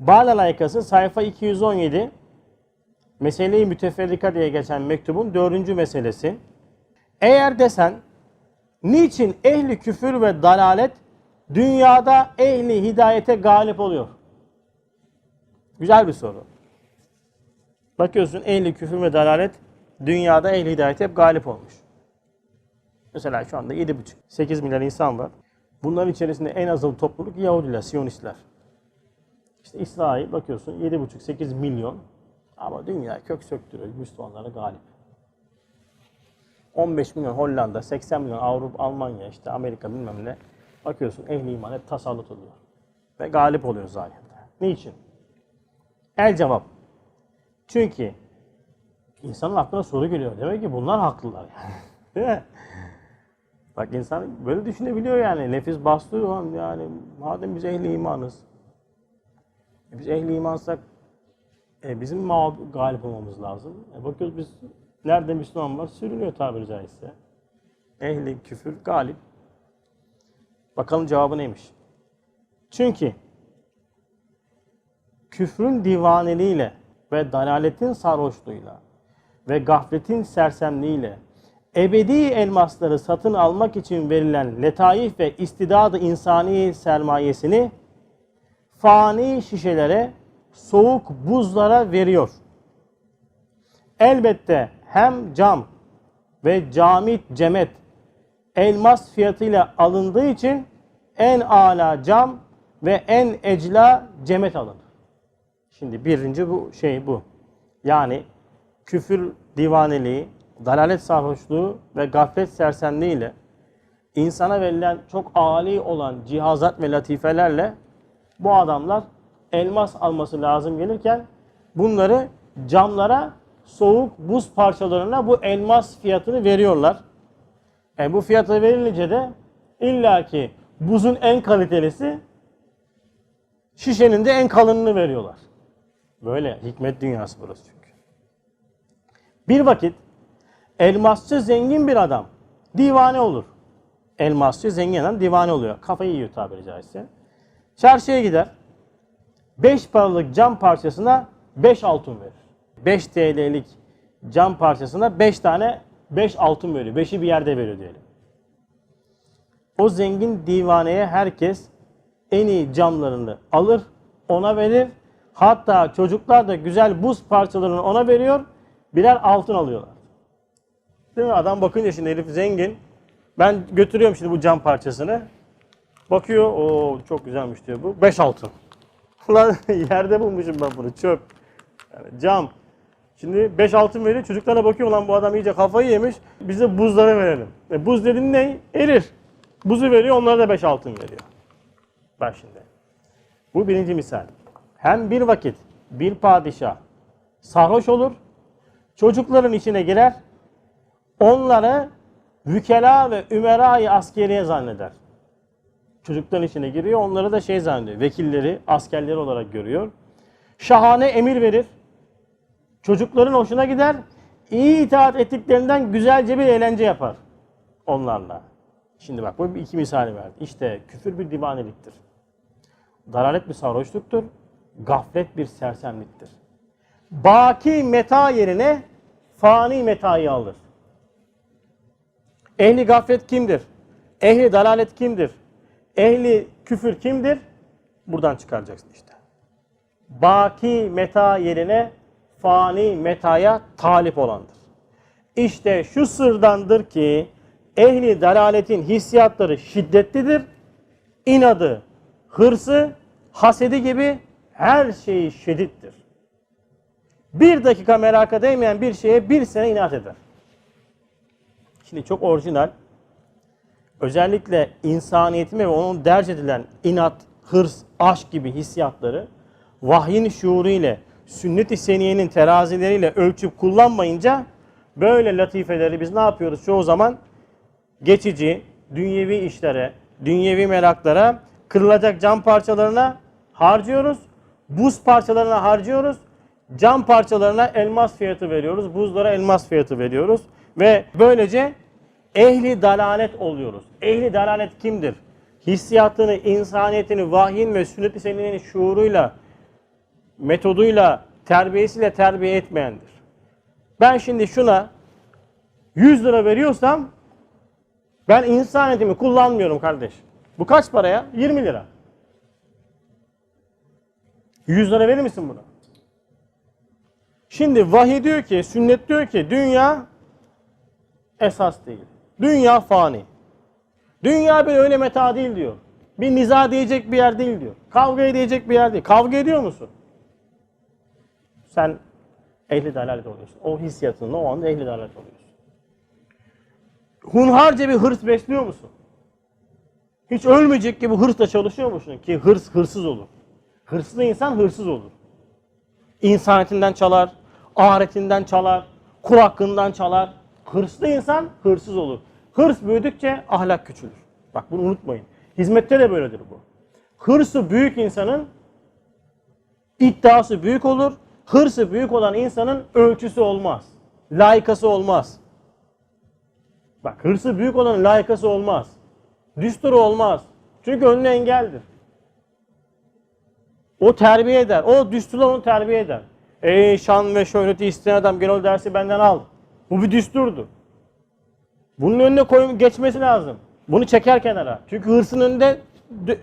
Bala layıkası sayfa 217 Mesele-i Müteferrika diye geçen mektubun dördüncü meselesi. Eğer desen niçin ehli küfür ve dalalet dünyada ehli hidayete galip oluyor? Güzel bir soru. Bakıyorsun ehli küfür ve dalalet dünyada ehli hidayete hep galip olmuş. Mesela şu anda 7,5-8 milyar insan var. Bunların içerisinde en azılı topluluk Yahudiler, Siyonistler. İşte İsrail bakıyorsun 7,5-8 milyon ama dünya kök söktürüyor Müslümanlara galip. 15 milyon Hollanda, 80 milyon Avrupa, Almanya, işte Amerika bilmem ne. Bakıyorsun ehli iman hep tasallut oluyor. Ve galip oluyor zahirde. Niçin? El cevap. Çünkü insanın aklına soru geliyor. Demek ki bunlar haklılar yani. Değil mi? Bak insan böyle düşünebiliyor yani. Nefis bastırıyor "Ulan yani madem biz ehli imanız. E biz ehli imansak e, bizim mağlup galip olmamız lazım. E bakıyoruz biz nerede Müslüman var sürünüyor tabiri caizse. Ehli küfür galip. Bakalım cevabı neymiş? Çünkü küfrün divaneliğiyle ve dalaletin sarhoşluğuyla ve gafletin sersemliğiyle ebedi elmasları satın almak için verilen letaif ve istidadı insani sermayesini fani şişelere, soğuk buzlara veriyor. Elbette hem cam ve camit cemet elmas fiyatıyla alındığı için en ala cam ve en ecla cemet alınır. Şimdi birinci bu şey bu. Yani küfür divaneliği, dalalet sarhoşluğu ve gaflet sersemliğiyle insana verilen çok âli olan cihazat ve latifelerle bu adamlar elmas alması lazım gelirken bunları camlara soğuk buz parçalarına bu elmas fiyatını veriyorlar. E bu fiyatı verilince de illaki buzun en kalitelisi şişenin de en kalınını veriyorlar. Böyle hikmet dünyası burası çünkü. Bir vakit elmasçı zengin bir adam divane olur. Elmasçı zengin adam divane oluyor. Kafayı yiyor tabiri caizse. Çarşıya gider. 5 paralık cam parçasına 5 altın verir. 5 TL'lik cam parçasına 5 tane 5 altın veriyor. 5'i bir yerde veriyor diyelim. O zengin divaneye herkes en iyi camlarını alır, ona verir. Hatta çocuklar da güzel buz parçalarını ona veriyor, birer altın alıyorlar. Değil mi? Adam bakınca şimdi herif zengin. Ben götürüyorum şimdi bu cam parçasını. Bakıyor, o çok güzelmiş diyor bu. 5 altın. Lan yerde bulmuşum ben bunu, çöp. Yani cam. Şimdi 5 altın veriyor, çocuklara bakıyor lan bu adam iyice kafayı yemiş. Bize buzları verelim. E, buz dediğin ne? Erir. Buzu veriyor, onlara da 5 altın veriyor. Bak şimdi. Bu birinci misal. Hem bir vakit bir padişah sarhoş olur, çocukların içine girer, onları vükela ve ümerayı askeriye zanneder. Çocukların içine giriyor, onları da şey zannediyor, vekilleri, askerleri olarak görüyor. Şahane emir verir, çocukların hoşuna gider, iyi itaat ettiklerinden güzelce bir eğlence yapar onlarla. Şimdi bak bu iki misali verdi. İşte küfür bir divaneliktir. Dalalet bir sarhoşluktur. Gaflet bir sersemliktir. Baki meta yerine fani metayı alır. Ehli gaflet kimdir? Ehli dalalet kimdir? Ehli küfür kimdir? Buradan çıkaracaksın işte. Baki meta yerine fani metaya talip olandır. İşte şu sırdandır ki ehli dalaletin hissiyatları şiddetlidir. İnadı, hırsı, hasedi gibi her şeyi şiddettir. Bir dakika meraka değmeyen bir şeye bir sene inat eder. Şimdi çok orijinal. Özellikle insaniyetime ve onun derc edilen inat, hırs, aşk gibi hissiyatları vahyin şuuru ile sünnet-i seniyenin terazileriyle ölçüp kullanmayınca böyle latifeleri biz ne yapıyoruz çoğu zaman? Geçici, dünyevi işlere, dünyevi meraklara, kırılacak cam parçalarına harcıyoruz. Buz parçalarına harcıyoruz. Cam parçalarına elmas fiyatı veriyoruz. Buzlara elmas fiyatı veriyoruz. Ve böylece ehli dalalet oluyoruz. Ehli dalalet kimdir? Hissiyatını, insaniyetini, vahyin ve sünnet-i seniyenin şuuruyla metoduyla, terbiyesiyle terbiye etmeyendir. Ben şimdi şuna 100 lira veriyorsam ben insaniyetimi kullanmıyorum kardeş. Bu kaç paraya? 20 lira. 100 lira verir misin buna? Şimdi vahiy diyor ki, sünnet diyor ki dünya esas değil. Dünya fani. Dünya bir öyle meta değil diyor. Bir niza diyecek bir yer değil diyor. Kavga edecek bir yer değil. Kavga ediyor musun? Sen ehli dalalet oluyorsun. O hissiyatında o anda ehli dalalet oluyorsun. Hunharca bir hırs besliyor musun? Hiç ölmeyecek gibi hırsla çalışıyor musun? Ki hırs hırsız olur. Hırslı insan hırsız olur. İnsaniyetinden çalar, ahiretinden çalar, kul hakkından çalar. Hırslı insan hırsız olur. Hırs büyüdükçe ahlak küçülür. Bak bunu unutmayın. Hizmette de böyledir bu. Hırsı büyük insanın iddiası büyük olur. Hırsı büyük olan insanın ölçüsü olmaz. Layıkası olmaz. Bak hırsı büyük olanın layıkası olmaz. Düsturu olmaz. Çünkü önüne engeldir. O terbiye eder. O düsturlar onu terbiye eder. Ey şan ve şöhreti isteyen adam gel o dersi benden al. Bu bir düsturdu. Bunun önüne koy, geçmesi lazım. Bunu çeker kenara. Çünkü hırsın önünde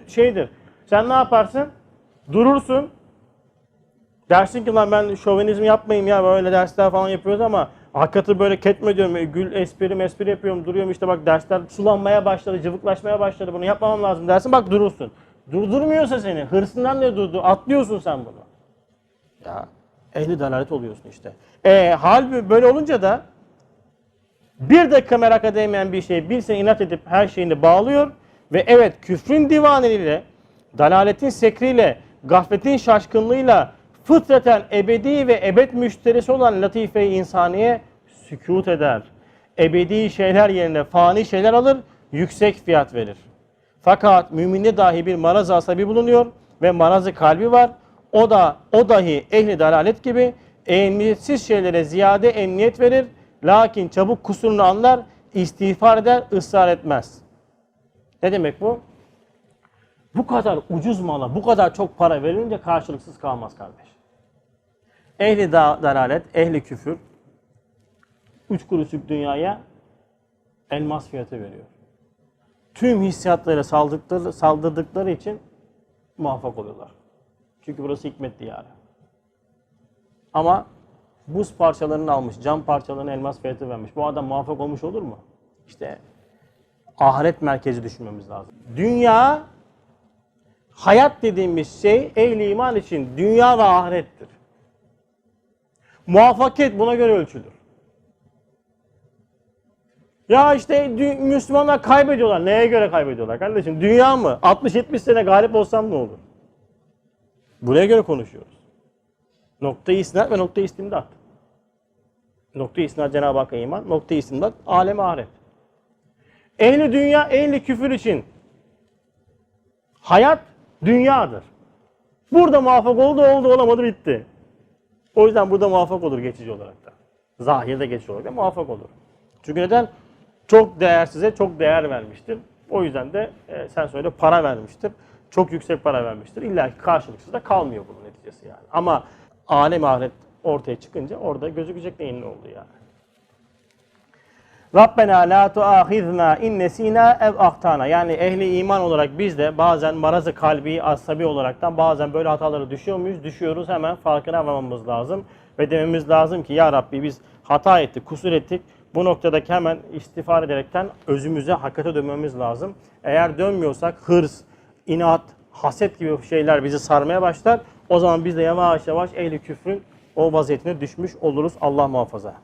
şeydir. Sen ne yaparsın? Durursun. Dersin ki lan ben şovenizm yapmayayım ya böyle dersler falan yapıyoruz ama hakikati böyle ketme diyorum. E, Gül espri mespri yapıyorum duruyorum işte bak dersler sulanmaya başladı cıvıklaşmaya başladı bunu yapmamam lazım dersin bak durursun. Durdurmuyorsa seni hırsından ne durdu atlıyorsun sen bunu. Ya ehli dalalet oluyorsun işte. E, hal böyle olunca da bir dakika merak edemeyen bir şey bir sene inat edip her şeyini bağlıyor ve evet küfrün divaneliyle, dalaletin sekriyle, gafletin şaşkınlığıyla fıtraten ebedi ve ebed müşterisi olan latife-i insaniye sükut eder. Ebedi şeyler yerine fani şeyler alır, yüksek fiyat verir. Fakat müminde dahi bir maraz asabi bulunuyor ve marazı kalbi var. O da o dahi ehli dalalet gibi emniyetsiz şeylere ziyade emniyet verir. Lakin çabuk kusurunu anlar, istiğfar eder, ısrar etmez. Ne demek bu? Bu kadar ucuz mala, bu kadar çok para verilince karşılıksız kalmaz kardeş. Ehli da dalalet, ehli küfür, üç kuruşluk dünyaya elmas fiyatı veriyor. Tüm hissiyatlara saldırdıkları, saldırdıkları için muvaffak oluyorlar. Çünkü burası hikmet diyarı. Ama buz parçalarını almış, cam parçalarını elmas fiyatı vermiş. Bu adam muvaffak olmuş olur mu? İşte ahiret merkezi düşünmemiz lazım. Dünya, hayat dediğimiz şey ehli iman için dünya ve ahirettir. Muvaffakiyet buna göre ölçülür. Ya işte Müslümanlar kaybediyorlar. Neye göre kaybediyorlar kardeşim? Dünya mı? 60-70 sene galip olsam ne olur? Buraya göre konuşuyoruz. Nokta-i isnat ve nokta-i istimdat. Nokta-i isnat Cenab-ı Hakk'a iman, nokta-i istimdat alem ahiret. Ehli dünya, ehli küfür için hayat dünyadır. Burada muvaffak oldu, oldu, olamadı, bitti. O yüzden burada muvaffak olur geçici olarak da. Zahirde geçici olarak da muvaffak olur. Çünkü neden? Çok değersize çok değer vermiştir. O yüzden de e, sen söyle para vermiştir. Çok yüksek para vermiştir. İlla ki karşılıksız da kalmıyor bunun neticesi yani. Ama alem ahiret ortaya çıkınca orada gözükecek neyin ne olduğu yani. Rabbena la tuahizna in nesina ev ahtana. Yani ehli iman olarak biz de bazen marazı kalbi, asabi olaraktan bazen böyle hatalara düşüyor muyuz? Düşüyoruz. Hemen farkına varmamız lazım. Ve dememiz lazım ki ya Rabbi biz hata ettik, kusur ettik. Bu noktadaki hemen istiğfar ederekten özümüze, hakikate dönmemiz lazım. Eğer dönmüyorsak hırs, inat, haset gibi şeyler bizi sarmaya başlar. O zaman biz de yavaş yavaş ehli küfrün o vaziyetine düşmüş oluruz. Allah muhafaza.